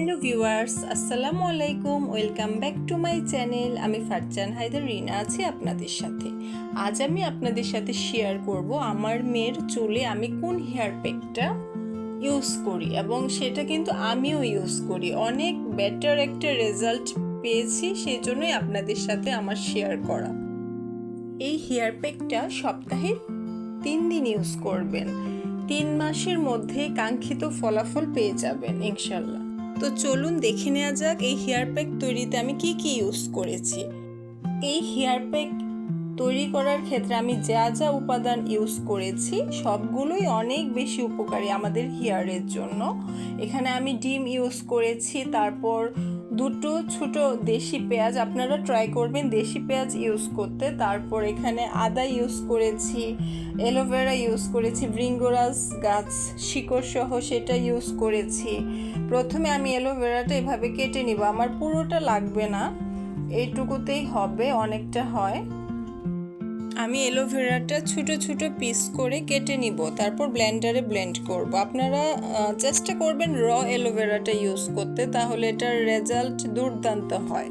Hello viewers, আসসালামু আলাইকুম, welcome back to my channel. আমি ফারজান হায়দার, রিনা আছি আপনাদের সাথে। আজ আমি আপনাদের সাথে শেয়ার করব আমার মেয়ের চুলে আমি কোন হেয়ার প্যাকটা ইউজ করি এবং সেটা কিন্তু আমিও ইউজ করি। অনেক বেটার একটা রেজাল্ট পেয়েছি সেই জন্যই আপনাদের সাথে আমার শেয়ার করা। এই হেয়ার প্যাকটা সপ্তাহে তিন দিন ইউজ করবেন। তিন মাসের মধ্যে কাঙ্ক্ষিত ফলাফল পেয়ে যাবেন, ইনশাল্লাহ। তো চলুন দেখে নেওয়া যাক এই হেয়ার প্যাক তৈরিতে আমি কি কি ইউজ করেছি। এই হেয়ার প্যাক তৈরি করার ক্ষেত্রে আমি যা যা উপাদান ইউজ করেছি, সবগুলোই অনেক বেশি উপকারী আমাদের হেয়ারের জন্য। এখানে আমি ডিম ইউজ করেছি, তারপর দুটো ছোট দেশি পেঁয়াজ, আপনারা ট্রাই করবেন দেশি পেঁয়াজ ইউজ করতে। তারপর এখানে আদা ইউজ করেছি অ্যালোভেরা ইউজ করেছি, ভৃঙ্গরাজ গাছ শিকড় সহ সেটা ইউজ করেছি। প্রথমে আমি অ্যালোভেরাটা এভাবে কেটে নিব, আমার পুরোটা লাগবে না এইটুকুতেই হবে, অনেকটা হয়। আমি এলোভেরাটা ছোট ছোট পিস করে কেটে নিব, তারপর ব্লেন্ডারে ব্লেন্ড করব। আপনারা চেষ্টা করবেন র এলোভেরাটা ইউজ করতে, তাহলে এটার রেজাল্ট দুর্দান্ত হয়।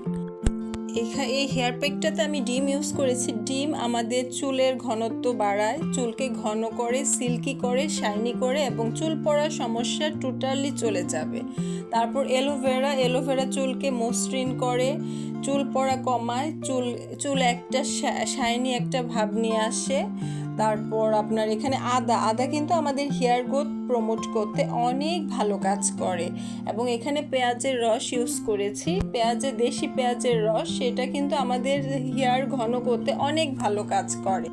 এখা- এই হেয়ার প্যাকটাতে আমি ডিম ইউজ করেছি। ডিম আমাদের চুলের ঘনত্ব বাড়ায়। চুলকে ঘন করে সিল্কি করে শাইনি করে এবং চুল পড়ার সমস্যা টোটালি চলে যাবে। তারপর অ্যালোভেরা অ্যালোভেরা চুলকে মসৃণ করে, চুল পড়া কমায়, চুল চুল একটা শাইনি একটা ভাব নিয়ে আসে। তারপর আপনার এখানে আদা। আদা কিন্তু আমাদের হেয়ার গ্রোথ প্রমোট করতে অনেক ভালো কাজ করে। এবং এখানে পেঁয়াজের রস ইউজ করেছি। পেঁয়াজের দেশি পেঁয়াজের রস, সেটা কিন্তু আমাদের হেয়ার ঘন করতে অনেক ভালো কাজ করে।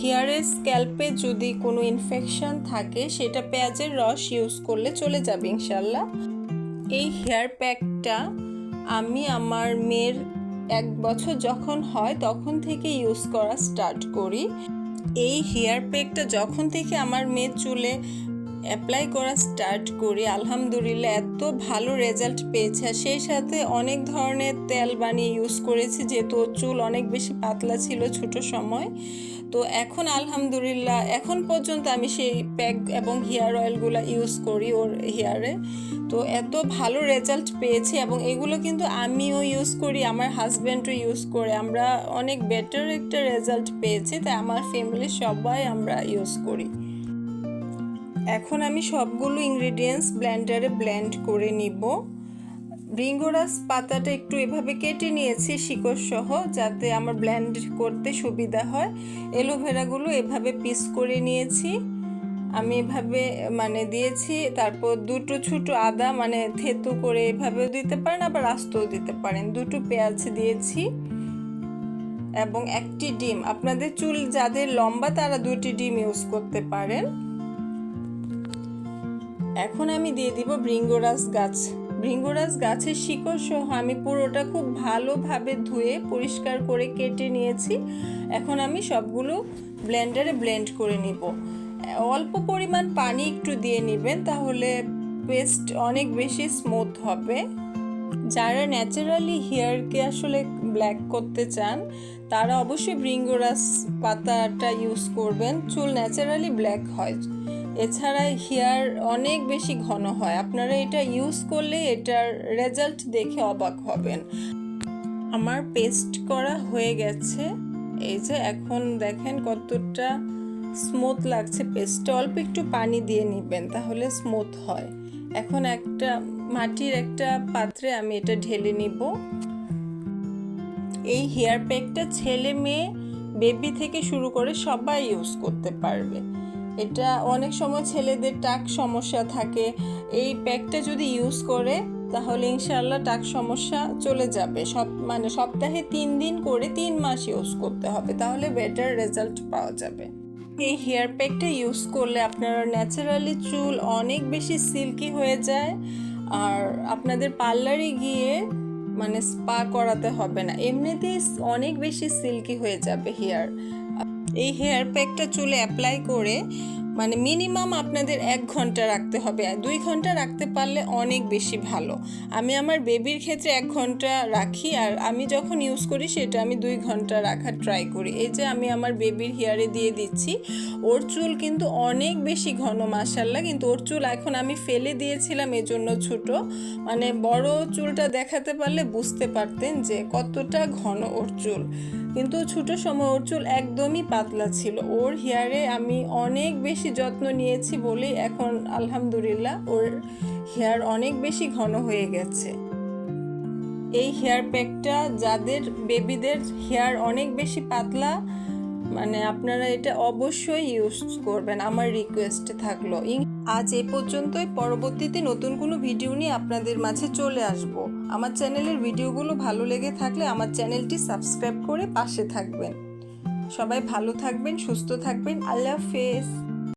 হেয়ারের স্ক্যাল্পে যদি কোনো ইনফেকশন থাকে, সেটা পেঁয়াজের রস ইউজ করলে চলে যাবে ইনশাল্লাহ এই হেয়ার প্যাকটা আমি আমার মেয়ের এক বছর যখন হয়, তখন থেকে ইউজ করা স্টার্ট করি। এই হেয়ার প্যাকটা যখন থেকে আমার মেয়ের চুলে অ্যাপ্লাই করা স্টার্ট করি, আলহামদুলিল্লাহ এত ভালো রেজাল্ট পেয়েছে। আর সেই সাথে অনেক ধরনের তেল বানিয়ে ইউজ করেছি, যেহেতু চুল অনেক বেশি পাতলা ছিল ছোট সময়। তো এখন আলহামদুলিল্লাহ, এখন পর্যন্ত আমি সেই প্যাক এবং হেয়ার অয়েলগুলো ইউজ করি ওর হেয়ারে তো এত ভালো রেজাল্ট পেয়েছি এবং এগুলো কিন্তু আমিও ইউজ করি, আমার হাজব্যান্ডও ইউজ করে। আমরা অনেক বেটার একটা রেজাল্ট পেয়েছি, তাই আমার ফ্যামিলির সবাই আমরা ইউজ করি। এখন আমি সবগুলো ইনগ্রিডিয়েন্টস ব্লেন্ডারে ব্লেন্ড করে নিব। ব্রিঙ্গোরাস পাতাটা একটু এভাবে কেটে নিয়েছি শিকড় সহ যাতে আমার ব্লেন্ড করতে সুবিধা হয়। এলোভেরাগুলো এভাবে পিস করে নিয়েছি। আমি এভাবে মানে দিয়েছি, তারপর দুটো ছোটো আদা মানে থেতু করে এভাবেও দিতে পারেন, আবার আস্তও দিতে পারেন। দুটো পেঁয়াজ দিয়েছি এবং একটি ডিম। আপনাদের চুল যাদের লম্বা, তারা দুটি ডিম ইউজ করতে পারেন। এখন আমি দিয়ে দিব ভৃঙ্গরাজ গাছ। ভৃঙ্গরাজ গাছের শিকড় সহ আমি পুরোটা খুব ভালোভাবে ধুয়ে পরিষ্কার করে কেটে নিয়েছি। এখন আমি সবগুলো ব্লেন্ডারে ব্লেন্ড করে নিব। অল্প পরিমাণ পানি একটু দিয়ে নেবেন, তাহলে পেস্ট অনেক বেশি স্মুথ হবে। যারা ন্যাচারালি হেয়ারকে আসলে ব্ল্যাক করতে চান, তারা অবশ্যই ব্রিঙ্গোরাস পাতাটা ইউজ করবেন। চুল ন্যাচারালি ব্ল্যাক হয়। এছাড়া হেয়ার অনেক বেশি ঘন হয়। আপনারা এটা ইউজ করলে এটার রেজাল্ট দেখে অবাক হবেন। আমার পেস্ট করা হয়ে গেছে। এই যে এখন দেখেন কতটা স্মুথ লাগছে পেস্টটা অল্প একটু পানি দিয়ে নেবেন তাহলে স্মুথ হয়। এখন একটা মাটির একটা পাত্রে আমি এটা ঢেলে নিব। এই হেয়ার প্যাকটা ছেলে মেয়ে বেবি থেকে শুরু করে সবাই ইউজ করতে পারবে। এটা অনেক সময় ছেলেদের টাক সমস্যা থাকে। এই প্যাকটা যদি ইউজ করে, তাহলে ইনশাল্লাহ টাক সমস্যা চলে যাবে। সব মানে সপ্তাহে তিন দিন করে তিন মাস ইউজ করতে হবে, তাহলে বেটার রেজাল্ট পাওয়া যাবে। এই হেয়ার প্যাকটা ইউজ করলে আপনারা ন্যাচারালি চুল অনেক বেশি সিল্কি হয়ে যায়, আর আপনাদের পার্লারে গিয়ে মানে স্পা করাতে হবে না। এমনিতেই অনেক বেশি সিল্কি হয়ে যাবে হেয়ার এই হেয়ার প্যাকটা চুলে অ্যাপ্লাই করে মানে মিনিমাম আপনাদের এক ঘণ্টা রাখতে হবে। দুই ঘণ্টা রাখতে পারলে অনেক বেশি ভালো। আমি আমার বেবির ক্ষেত্রে এক ঘণ্টা রাখি আর আমি যখন ইউজ করি সেটা আমি দুই ঘণ্টা রাখার ট্রাই করি। এই যে আমি আমার বেবির হেয়ারে দিয়ে দিচ্ছি, ওর চুল কিন্তু অনেক বেশি ঘন মাসাল্লাহ কিন্তু ওর চুল এখন আমি ফেলে দিয়েছিলাম এজন্য ছোট। মানে বড় চুলটা দেখাতে পারলে বুঝতে পারতেন যে কতটা ঘন ওর চুল। কিন্তু ছোট সময় ওর চুল একদমই পাতলা ছিল। ওর হেয়ারে আমি অনেক বেশি যত্ন নিয়েছি বলেই এখন আলহামদুলিল্লাহ ওর হেয়ার অনেক বেশি ঘন হয়ে গেছে। এই হেয়ার প্যাকটা যাদের বেবিদের হেয়ার অনেক বেশি পাতলা মানে আপনারা এটা অবশ্যই ইউজ করবেন, আমার রিকোয়েস্টে থাকল। আজ এ পর্যন্তই, পরবর্তীতে নতুন কোনো ভিডিও নিয়ে আপনাদের মাঝে চলে আসব। আমার চ্যানেলের ভিডিওগুলো ভালো লেগে থাকলে আমার চ্যানেলটি সাবস্ক্রাইব করে পাশে থাকবেন। সবাই ভালো থাকবেন, সুস্থ থাকবেন, আল্লাহ হাফেজ।